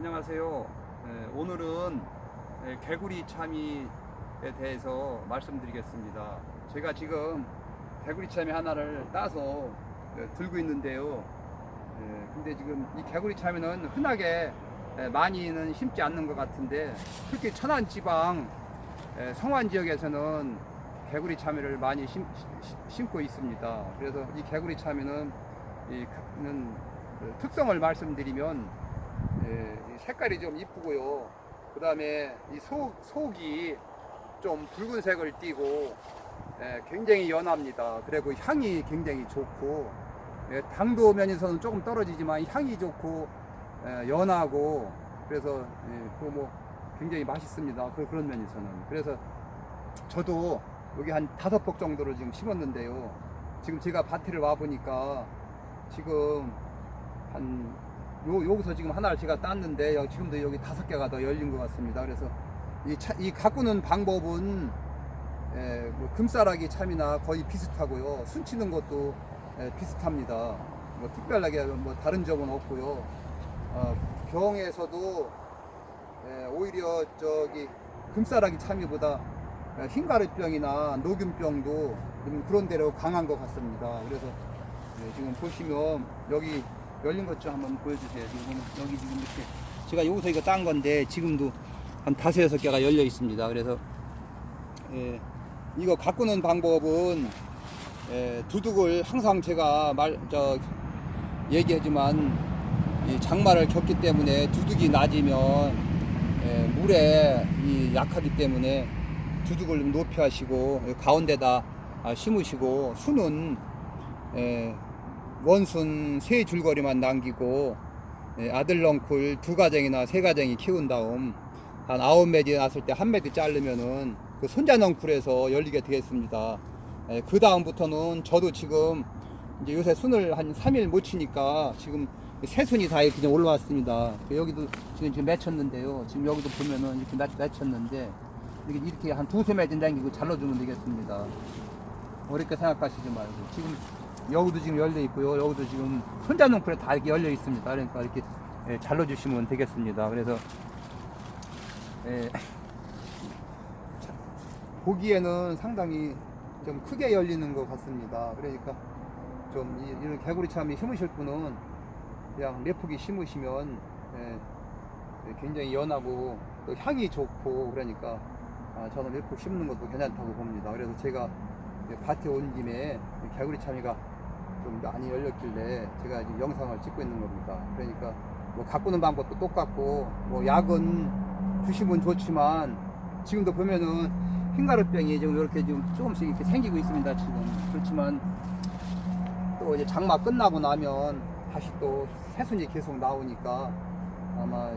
안녕하세요. 예, 오늘은 예, 개구리 참이에 대해서 말씀드리겠습니다. 제가 지금 개구리 참이 하나를 따서 예, 들고 있는데요. 예, 근데 지금 이 개구리 참이는 흔하게 예, 많이는 심지 않는 것 같은데 특히 천안 지방 예, 성안 지역에서는 개구리 참이를 많이 심, 시- 심고 있습니다. 그래서 이 개구리 참이는 이 가- 는그 특성을 말씀드리면 예, 이 색깔이 좀 이쁘고요. 그 다음에 이 속, 속이 좀 붉은색을 띠고 예, 굉장히 연합니다. 그리고 향이 굉장히 좋고 예, 당도 면에서는 조금 떨어지지만 향이 좋고 예, 연하고 그래서 예, 그뭐 굉장히 맛있습니다. 그, 그런 면에서는 그래서 저도 여기 한 다섯 폭 정도를 지금 심었는데요. 지금 제가 밭을 와 보니까 지금 한 요, 여기서 지금 하나를 제가 땄는데 여- 지금도 여기 다섯 개가 더 열린 것 같습니다. 그래서 이, 차, 이 가꾸는 방법은 에, 뭐 금싸라기 참이나 거의 비슷하고요. 순치는 것도 에, 비슷합니다. 뭐 특별하게 뭐 다른 점은 없고요. 어, 병에서도 에, 오히려 저기 금싸라기 참이보다 에, 흰가루병이나 녹균병도 좀 그런 데로 강한 것 같습니다. 그래서 네, 지금 보시면 여기 열린 것 좀 한번 보여주세요. 지금 여기 지금 이렇게 제가 여기서 이거 딴 건데 지금도 한 다섯 여섯 개가 열려 있습니다. 그래서 예, 이거 가꾸는 방법은 예, 두둑을 항상 제가 말 저 얘기하지만 이 장마를 겪기 때문에 두둑이 낮으면 예, 물에 이 약하기 때문에 두둑을 좀 높이 하시고 이 가운데다 아, 심으시고 순은 예, 원순 세 줄거리만 남기고 예, 아들 넝쿨 두 가정이나 세 가정이 키운 다음 한 아홉 매디 났을 때 한 매디 자르면은 그 손자 넝쿨에서 열리게 되겠습니다. 예, 그 다음부터는 저도 지금 이제 요새 순을 한 3일 못 치니까 지금 새 순이 다 이렇게 좀 올라왔습니다. 여기도 지금 지금 맺혔는데요. 지금 여기도 보면은 이렇게 맺, 맺혔는데 이렇게, 이렇게 한 두세 매디 남기고 잘라주면 되겠습니다. 어렵게 생각하시지 말고 지금 여기도 지금 열려 있고요. 여기도 지금 손자 농풀에 다 이렇게 열려 있습니다. 그러니까 이렇게 예, 잘라주시면 되겠습니다. 그래서 예, 자, 보기에는 상당히 좀 크게 열리는 것 같습니다. 그러니까 좀 이- 이런 개구리 참이 심으실 분은 그냥 몇 폭이 심으시면 예, 예, 굉장히 연하고 또 향이 좋고 그러니까 아, 저는 몇폭 심는 것도 괜찮다고 봅니다. 그래서 제가 밭에 온 김에 이 개구리 참이가 좀 많이 열렸길래 제가 지금 영상을 찍고 있는 겁니다. 그러니까 뭐 가꾸는 방법도 똑같고 뭐 약은 주시면 좋지만 지금도 보면은 흰가루병이 지금 이렇게 지금 조금씩 이렇게 생기고 있습니다. 지금 그렇지만 또 이제 장마 끝나고 나면 다시 또 새순이 계속 나오니까 아마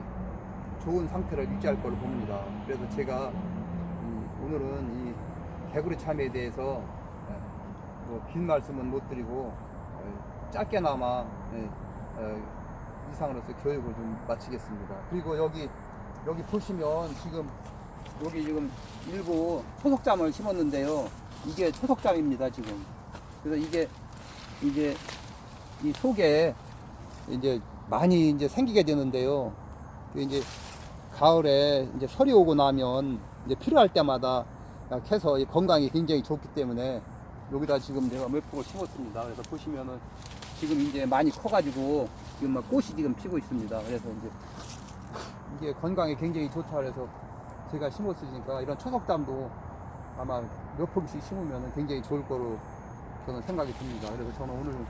좋은 상태를 유지할 걸로 봅니다. 그래서 제가 음, 오늘은 이 개구리 참에 대해서 예, 뭐긴 말씀은 못 드리고 예, 짧게나마 예, 어, 이상으로서 교육을 좀 마치겠습니다. 그리고 여기 여기 보시면 지금 여기 지금 일부 초석잠을 심었는데요. 이게 초석잠입니다 지금. 그래서 이게 이제 이 속에 이제 많이 이제 생기게 되는데요. 그 이제 가을에 이제 설이 오고 나면 이제 필요할 때마다 약 해서 이 건강이 굉장히 좋기 때문에 여기다 지금 내가 몇 폭을 심었습니다. 그래서 보시면은 지금 이제 많이 커가지고 지금 막 꽃이 지금 피고 있습니다. 그래서 이제 이게 건강에 굉장히 좋다 그래서 제가 심었으니까 이런 초석담도 아마 몇 폭씩 심으면 굉장히 좋을 거로 저는 생각이 듭니다. 그래서 저는 오늘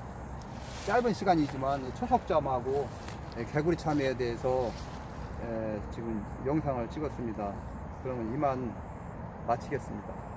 짧은 시간이지만 예, 개구리 참외에 대해서 에, 지금 영상을 찍었습니다. 그러면 이만 마치겠습니다.